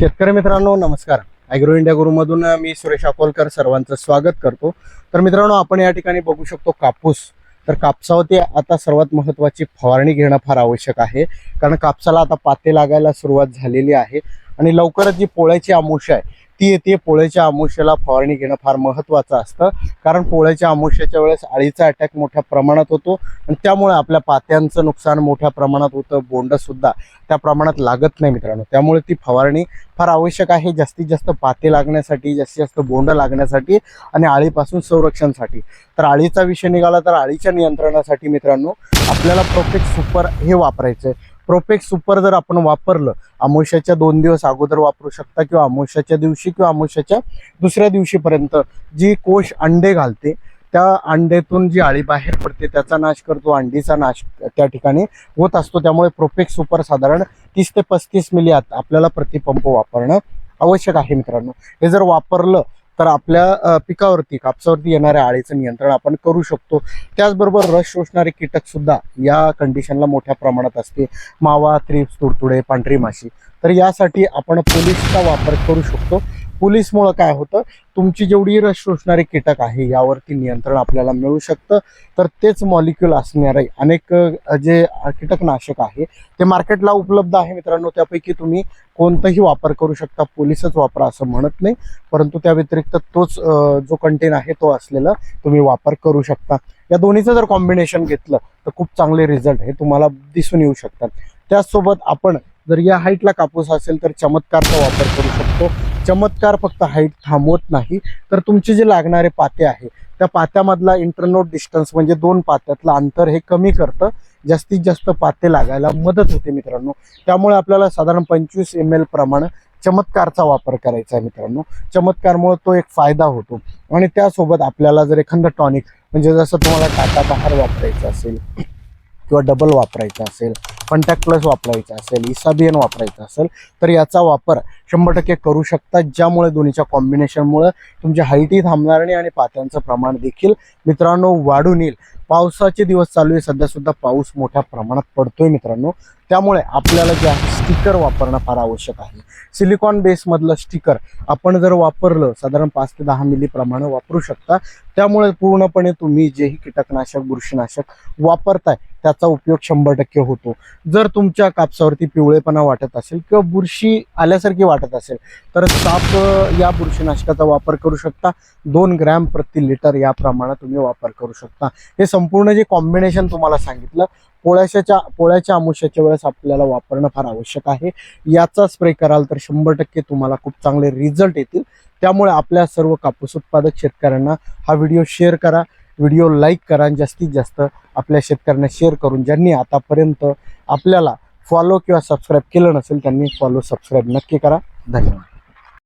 शेतकरी मित्रांनो नमस्कार. ॲग्रो इंडिया गुरुमधून मी सुरेश अकोलकर सर्वांचं स्वागत करतो. तर मित्रांनो आपण या ठिकाणी बघू शकतो कापूस. तर कापसावरती आता सर्वात महत्त्वाची फवारणी घेणं फार आवश्यक आहे. कारण कापसाला आता पाते लागायला सुरुवात झालेली आहे. आणि लवकरच जी पोळ्याची आमुष आहे ती येते पोळ्याच्या आमुष्याला फवारणी घेणं फार महत्त्वाचं असतं. कारण पोळ्याच्या आमुष्याच्या वेळेस अळीचा अटॅक मोठ्या प्रमाणात होतो आणि त्यामुळे आपल्या पात्यांचं नुकसान मोठ्या प्रमाणात होतं बोंडसुद्धा त्या प्रमाणात लागत नाही मित्रांनो. त्यामुळे ती फवारणी फार आवश्यक आहे. जास्तीत जास्त पाते लागण्यासाठी जास्तीत जास्त बोंड लागण्यासाठी आणि आळीपासून संरक्षणसाठी. तर आळीचा विषय निघाला तर आळीच्या नियंत्रणासाठी मित्रांनो आपल्याला प्रोफेक्ट सुपर हे वापरायचं आहे प्रोपेक्स सुपर जर आपण वापरलं अमोशाच्या दोन दिवस अगोदर वापरू शकता किंवा अमोशाच्या दिवशी किंवा अमोशाच्या दुसऱ्या दिवशीपर्यंत जी कोश अंडे घालते त्या अंड्यातून जी आळी बाहेर पडते त्याचा नाश करतो अंडीचा नाश त्या ठिकाणी होत असतो. त्यामुळे प्रोपेक्स सुपर साधारण तीस ते पस्तीस मिली आत आपल्याला प्रतिपंप वापरणं आवश्यक आहे मित्रांनो. हे जर वापरलं तर आपल्या पिकावरती कापसावरती येणाऱ्या आळीचं नियंत्रण आपण करू शकतो. त्याचबरोबर रस शोषणारे कीटक सुद्धा या कंडिशनला मोठ्या प्रमाणात असते. मावा त्रिप्स तुडतुडे पांढरी माशी. तर यासाठी आपण पोलिसचा वापर करू शकतो. पोलीसमुळं काय होतं? तुमची जेवढी रस शोषणारे कीटक आहे यावरती नियंत्रण आपल्याला मिळू शकतं. तर तेच मॉलिक्युल असणारे अनेक जे कीटकनाशक आहे ते मार्केटला उपलब्ध आहे मित्रांनो. त्यापैकी तुम्ही कोणताही वापर करू शकता. पोलिसच वापरा असं म्हणत नाही. परंतु त्या व्यतिरिक्त तोच जो कंटेन आहे तो असलेला तुम्ही वापर करू शकता. या दोन्हीचं जर कॉम्बिनेशन घेतलं तर खूप चांगले रिझल्ट हे तुम्हाला दिसून येऊ शकतात. त्याचसोबत आपण जर या हाईटला कापूस असेल तर चमत्कारचा वापर करू शकतो. चमत्कार फक्त हाईट थांबवत नाही. तर तुमचे जे लागणारे पाते आहे त्या पात्यामधला इंटरनोट डिस्टन्स म्हणजे दोन पात्यातलं अंतर हे कमी करतं. जास्तीत जास्त पाते लागायला मदत होते मित्रांनो. त्यामुळे आपल्याला साधारण पंचवीस एम एल प्रमाणे चमत्कारचा वापर करायचा आहे मित्रांनो. चमत्कारमुळे तो एक फायदा होतो. आणि त्यासोबत आपल्याला जर एखादं टॉनिक म्हणजे जसं तुम्हाला टाटा बहार वापरायचं असेल किंवा डबल वापरायचं असेल कॉन्टॅक्ट प्लस वापरायचं असेल इसाबियन वापरायचं असेल तर याचा वापर शंभर टक्के करू शकता ज्यामुळे दोन्हीच्या कॉम्बिनेशनमुळे तुमची हाईटही थांबणार नाही आणि पात्यांचं प्रमाण देखील मित्रांनो वाढून येईल. पावसाचे दिवस चालू आहे सध्यासुद्धा पाऊस मोठ्या प्रमाणात पडतोय मित्रांनो. त्यामुळे आपल्याला जे आहे स्टिकर वापरणं फार आवश्यक आहे. सिलिकॉन बेसमधलं स्टिकर आपण जर वापरलं साधारण पाच ते दहा मिली प्रमाणे वापरू शकता. त्यामुळे पूर्णपणे तुम्ही जेही कीटकनाशक बुरशीनाशक वापरताय त्याचा उपयोग शंभर टक्के होतो. जर तुमच्या कापसावरती पिवळेपणा वाटत असेल किंवा बुरशी आल्यासारखी वाटत असेल तर साप या बुरशीनाशकाचा वापर करू शकता. दोन ग्रॅम प्रति लिटर या प्रमाणात तुम्ही वापर करू शकता. हे संपूर्ण जे कॉम्बिनेशन तुम्हाला सांगितलं पोळ्याच्या पोळ्याच्या आमुष्याच्या वेळेस आपल्याला वापरणं फार आवश्यक आहे. याचा स्प्रे कराल तर शंभर टक्के तुम्हाला खूप चांगले रिझल्ट येतील. त्यामुळे आपल्या सर्व कापूस उत्पादक शेतकऱ्यांना हा व्हिडिओ शेअर करा. व्हिडिओ लाईक करा आणि जास्तीत जास्त आपल्या शेतकऱ्यांना शेअर करून ज्यांनी आतापर्यंत आपल्याला फॉलो किंवा सबस्क्राईब केलं नसेल त्यांनी फॉलो सबस्क्राईब नक्की करा. धन्यवाद.